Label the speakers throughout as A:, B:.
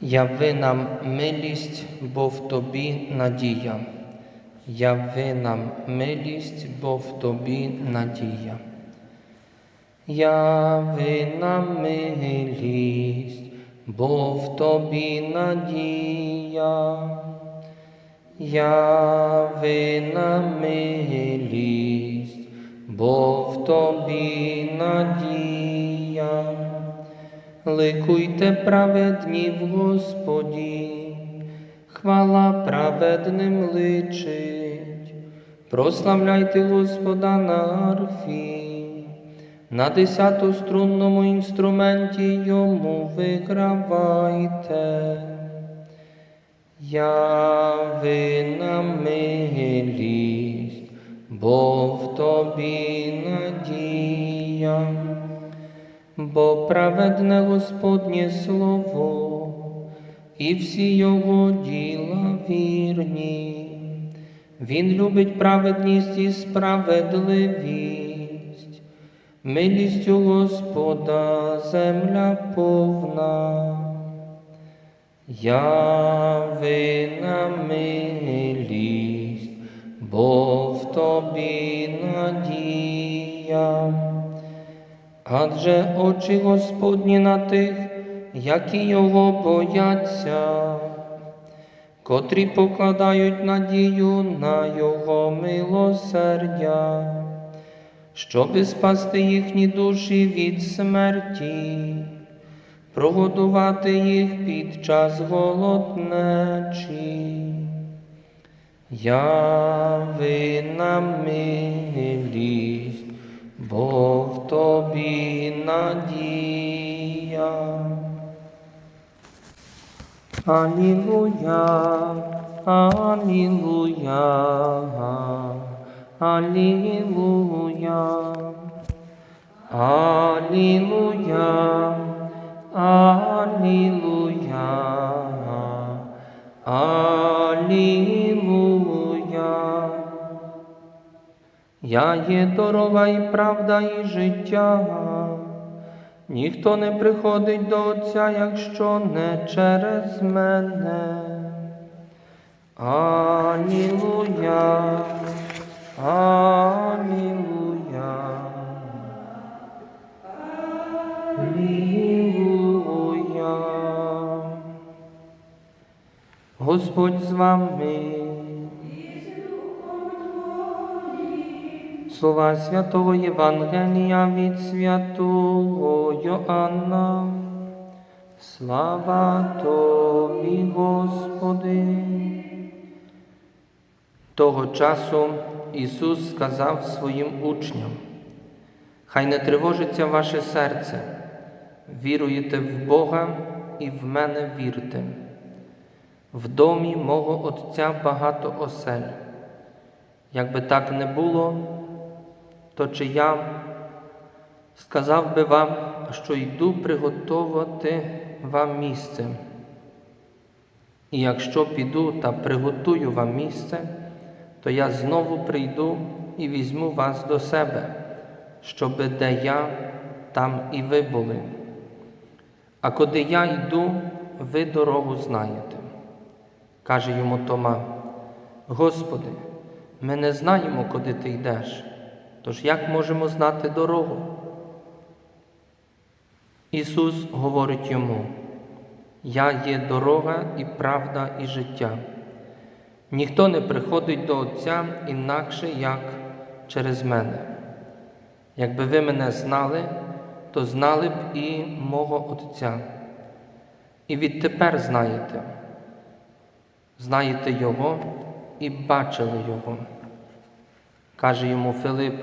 A: Яви нам милість, бо в тобі надія. Яви нам милість, бо в тобі надія. Яви нам милість, бо в тобі надія. Яви нам милість, бо в тобі надія. Ликуйте праведні в Господі, хвала праведним личить, прославляйте Господа на арфі, на десятострунному інструменті йому вигравайте. Яви нам милість, бо в тобі надія, бо праведне Господнє Слово і всі його діла вірні. Він любить праведність і справедливість, милістю Господа земля повна. Яви нам милість, бо в тобі надія. Адже очі Господні на тих, які його бояться, котрі покладають надію на Його милосердя, щоби спасти їхні душі від смерті прогодувати їх під час голоднечі. Яви нам милість, бо в тобі надія. Алілуя, Алілуя, Алілуя, Алілуя. Алілуя, Алілуя. Я є дорога і правда, і життя. Ніхто не приходить до Отця, якщо не через мене. Алілуя, Алілуя. Алілуя. Господь з вами. Слова святого Євангелія від святого Йоанна. Слава Тобі, Господи. Того часу Ісус сказав своїм учням, Хай не тривожиться ваше серце, віруєте в Бога і в мене вірте. В домі мого Отця багато осель. Якби так не було, то чи я сказав би вам, що йду приготувати вам місце. І якщо піду та приготую вам місце, то я знову прийду і візьму вас до себе, щоби де я, там і ви були. А куди я йду, ви дорогу знаєте. Каже йому Тома, Господи, ми не знаємо, куди ти йдеш, тож як можемо знати дорогу? Ісус говорить йому, Я є дорога і правда, і життя. Ніхто не приходить до Отця інакше, як через мене. Якби ви мене знали, то знали б і мого Отця. І відтепер знаєте, знаєте Його і бачили Його. Каже йому Филип,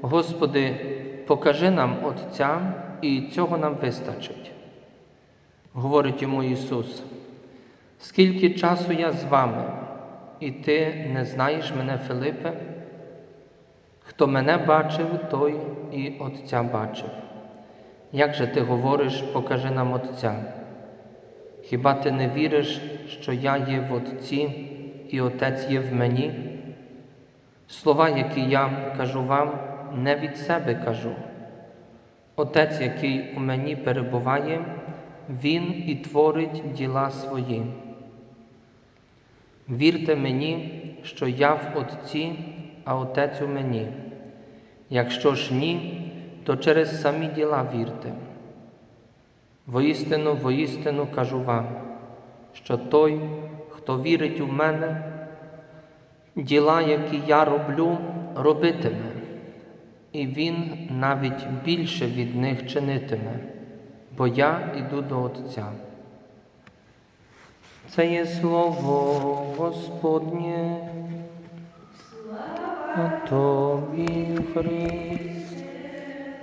A: Господи, покажи нам Отця, і цього нам вистачить. Говорить йому Ісус, скільки часу я з вами, і ти не знаєш мене, Филипе? Хто мене бачив, той і Отця бачив. Як же ти говориш, покажи нам Отця? Хіба ти не віриш, що я є в Отці і Отець є в мені? Слова, які я кажу вам, не від себе кажу. Отець, який у мені перебуває, Він і творить діла свої. Вірте мені, що я в Отці, а Отець у мені. Якщо ж ні, то через самі діла вірте. Воістину, воістину кажу вам, що той, хто вірить у мене, діла, які я роблю, робитиме, і він навіть більше від них чинитиме, бо я йду до Отця. Це є слово Господнє. Тобі, Христе.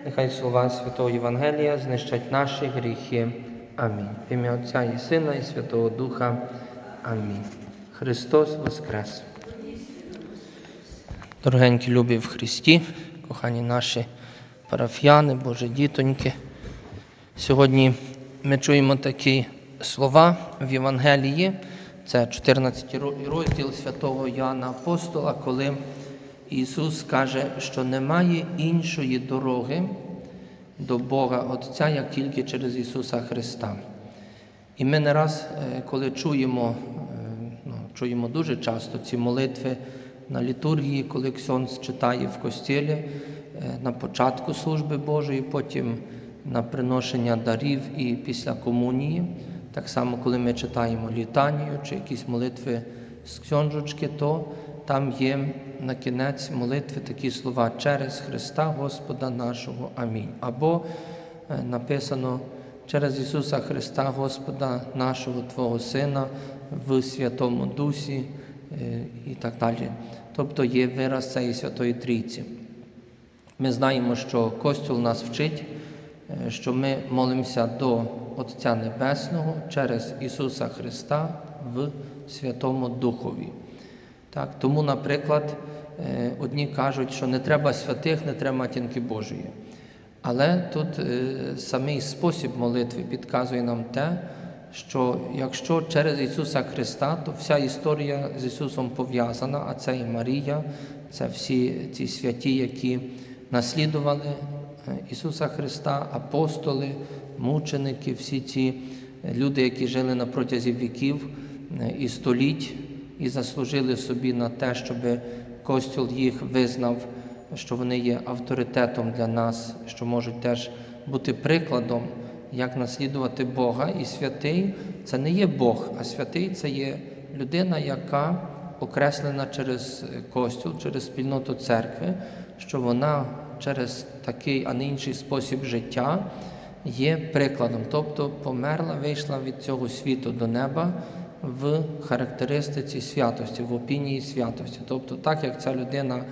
A: Нехай слова Святого Євангелія знищать наші гріхи. Амінь. В ім'я Отця і Сина, і Святого Духа. Амінь. Христос Воскрес. Дорогенькі любі в Христі, кохані наші парафіяни, Божі дітоньки. Сьогодні ми чуємо такі слова в Євангелії. Це 14 розділ святого Йоанна Апостола, коли Ісус каже, що немає іншої дороги до Бога Отця, як тільки через Ісуса Христа. І ми не раз, е, коли чуємо, е, ну, чуємо дуже часто ці молитви на літургії, коли Ксьонс читає в костілі е, на початку служби Божої, потім на приношення дарів і після комунії. Так само, коли ми читаємо літанію чи якісь молитви з ксьонжучки, то там є на кінець молитви такі слова через Христа Господа нашого. Амінь. Або е, написано через Ісуса Христа, Господа нашого Твого Сина в Святому Дусі і так далі. Тобто є вираз цієї Святої Трійці. Ми знаємо, що Костюл нас вчить, е, що ми молимося до Отця Небесного через Ісуса Христа в Святому Духові. Так, Тому, наприклад, е, одні кажуть, що не треба святих, не треба матінки Божої. Але тут е, самий спосіб молитви підказує нам те, що якщо через Ісуса Христа, то вся історія з Ісусом пов'язана, а це і Марія, це всі ці святі, які наслідували е, Ісуса Христа, апостоли, мученики, всі ці люди, які жили на протязі віків е, і століть, і заслужили собі на те, щоб Костюл їх визнав, що вони є авторитетом для нас, що можуть теж бути прикладом, як наслідувати Бога. І святий це не є Бог, а святий це є людина, яка окреслена через Костюл, через спільноту церкви, що вона через такий, а не інший спосіб життя є прикладом, тобто померла, вийшла від цього світу до неба в характеристиці святості, в опінії святості. Тобто, так як ця людина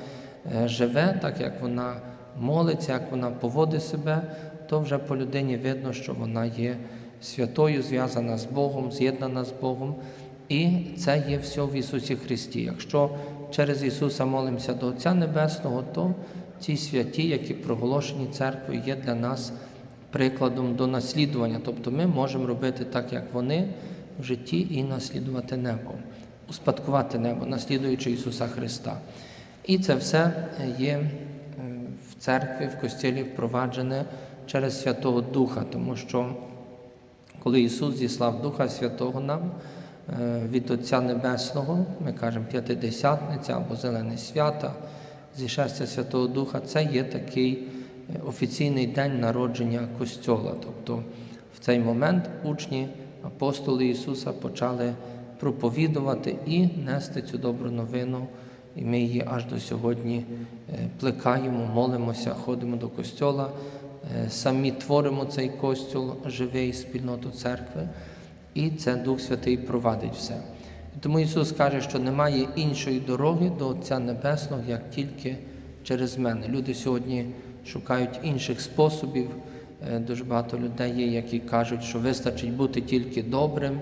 A: е, живе, так як вона молиться, як вона поводить себе, то вже по людині видно, що вона є святою, зв'язана з Богом, з'єднана з Богом. І це є все в Ісусі Христі. Якщо через Ісуса молимося до Отця Небесного, то ці святі, які проголошені церквою, є для нас прикладом до наслідування. Тобто ми можемо робити так, як вони в житті, і наслідувати небо, успадкувати небо, наслідуючи Ісуса Христа. І це все є е, в церкві, в костілі впроваджене через Святого Духа, тому що коли Ісус зіслав Духа Святого нам е, від Отця Небесного, ми кажемо п'ятидесятниця або Зелене свята, зішестя Святого Духа, це є такий е, офіційний день народження Костьола. Тобто в цей момент учні, апостоли Ісуса почали проповідувати і нести цю добру новину. І ми її аж до сьогодні е, плекаємо, молимося, ходимо до костьола, самі творимо цей костюл, живий спільноту церкви, і це Дух Святий провадить все. Тому Ісус каже, що немає іншої дороги до Отця Небесного, як тільки через мене. Люди сьогодні шукають інших способів. Е, Дуже багато людей є, які кажуть, що вистачить бути тільки добрим,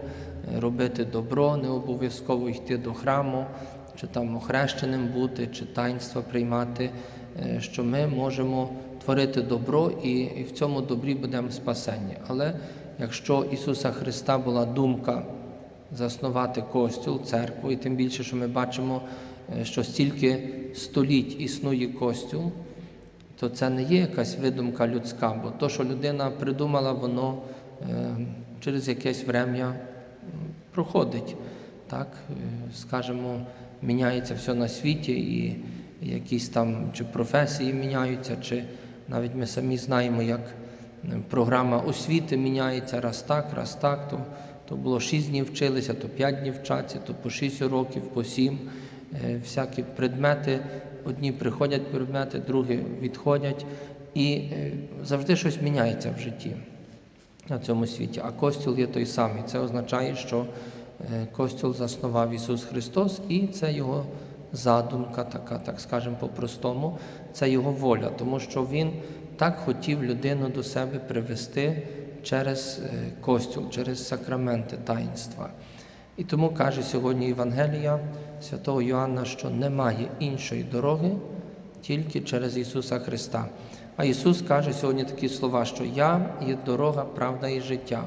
A: е, робити добро, не обов'язково йти до храму, чи там охрещеним бути, чи таїнства приймати, е, що ми можемо творити добро і, в цьому добрі будемо спасені. Але якщо Ісуса Христа була думка заснувати костюл, церкву, і тим більше, що ми бачимо, е, що стільки століть існує костюл, то це не є якась видумка людська, бо то, що людина придумала, воно е, через якесь врем'я проходить. Так, Е, скажімо, міняється все на світі, і якісь там чи професії міняються, чи навіть ми самі знаємо, як програма освіти міняється раз так, раз так. То, то було 6 днів вчилися, то 5 днів вчаться, то по 6 років, по 7. Е, Всякі предмети, одні приходять предмети, другі відходять. І е, завжди щось міняється в житті на цьому світі. А Костюл є той самий. Це означає, що е, Костюл заснував Ісус Христос, і це Його задумка, така, так скажемо по-простому, це Його воля, тому що Він так хотів людину до себе привести через е, Костюл, через сакраменти таїнства. І тому каже сьогодні Євангелія святого Йоанна, що немає іншої дороги, тільки через Ісуса Христа. А Ісус каже сьогодні такі слова, що Я є дорога, правда і життя.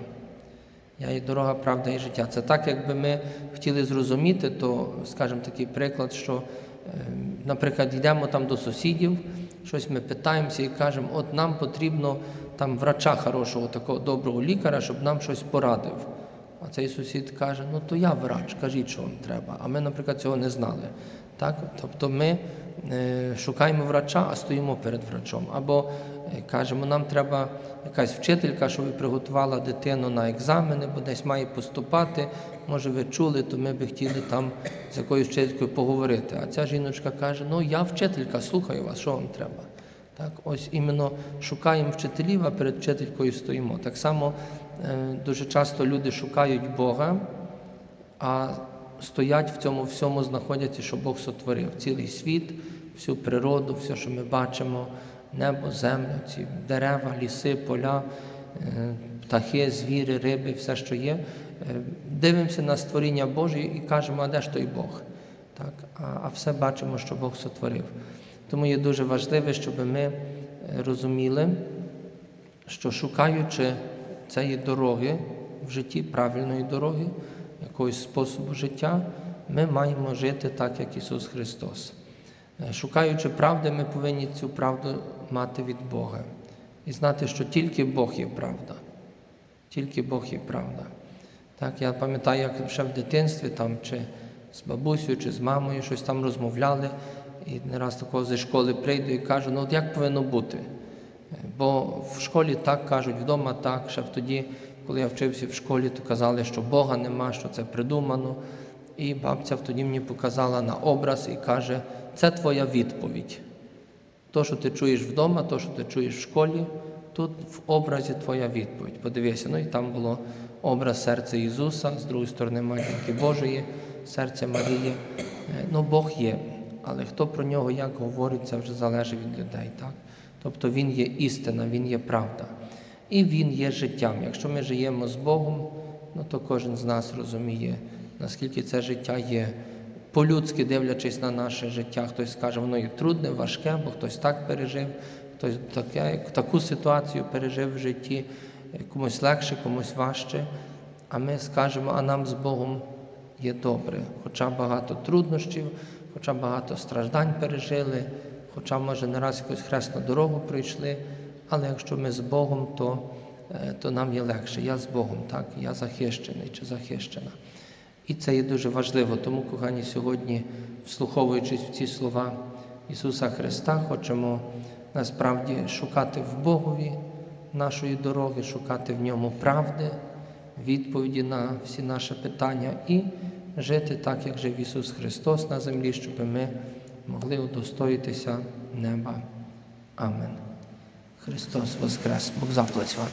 A: Я є дорога, правда і життя. Це так, якби ми хотіли зрозуміти, то скажімо такий приклад, що, е, наприклад, йдемо там до сусідів, щось ми питаємося і кажемо, от нам потрібно там врача хорошого, такого доброго лікаря, щоб нам щось порадив. А цей сусід каже: ну то я врач, кажіть, що вам треба. А ми, наприклад, цього не знали. Так? Тобто ми е, шукаємо врача, а стоїмо перед врачом. Або е, кажемо, нам треба якась вчителька, щоб приготувала дитину на екзамени, бо десь має поступати. Може, ви чули, то ми би хотіли там з якоюсь вчителькою поговорити. А ця жіночка каже: Ну, я вчителька, слухаю вас, що вам треба. Так, ось іменно шукаємо вчителів, а перед вчителькою стоїмо. Так само е, дуже часто люди шукають Бога, а стоять в цьому всьому, знаходяться, що Бог сотворив цілий світ, всю природу, все, що ми бачимо, небо, землю, ці дерева, ліси, поля, е, птахи, звіри, риби, все, що є. Е, Дивимося на створіння Боже і кажемо, а де ж той Бог? Так? А, а все бачимо, що Бог сотворив. Тому є дуже важливо, щоб ми е, розуміли, що шукаючи цієї дороги в житті, правильної дороги, якогось способу життя, ми маємо жити так, як Ісус Христос. Е, Шукаючи правди, ми повинні цю правду мати від Бога і знати, що тільки Бог є правда. Тільки Бог є правда. Так, я пам'ятаю, як ще в дитинстві там, чи з бабусею, чи з мамою щось там розмовляли, і не раз такого зі школи прийду і кажу, ну от як повинно бути? Е, Бо в школі так кажуть, вдома так. Ще тоді, коли я вчився в школі, то казали, що Бога нема, що це придумано. І бабця тоді мені показала на образ і каже, це твоя відповідь. То, що ти чуєш вдома, то, що ти чуєш в школі, тут в образі твоя відповідь. Подивися, ну і там було образ серця Ісуса, з другої сторони Матінки Божої, серця Марії. Е, Ну, Бог є, але хто про нього як говорить, це вже залежить від людей. Так? Тобто Він є істина, Він є правда. І Він є життям. Якщо ми живемо з Богом, ну то кожен з нас розуміє, наскільки це життя є по-людськи дивлячись на наше життя, хтось скаже, воно є трудне, важке, бо хтось так пережив, хтось таке, таку ситуацію пережив в житті, комусь легше, комусь важче. А ми скажемо, а нам з Богом є добре, хоча багато труднощів, хоча багато страждань пережили, хоча, може, не раз якусь хресну дорогу пройшли, але якщо ми з Богом, то, е, то нам є легше. Я з Богом, так, я захищений чи захищена. І це є дуже важливо. Тому, кохані, сьогодні, вслуховуючись в ці слова Ісуса Христа, хочемо насправді шукати в Богові нашої дороги, шукати в ньому правди, відповіді на всі наші питання і жити так, як жив Ісус Христос на землі, щоб ми могли удостоїтися неба. Амен. Христос Воскрес! Бог заплатить вам.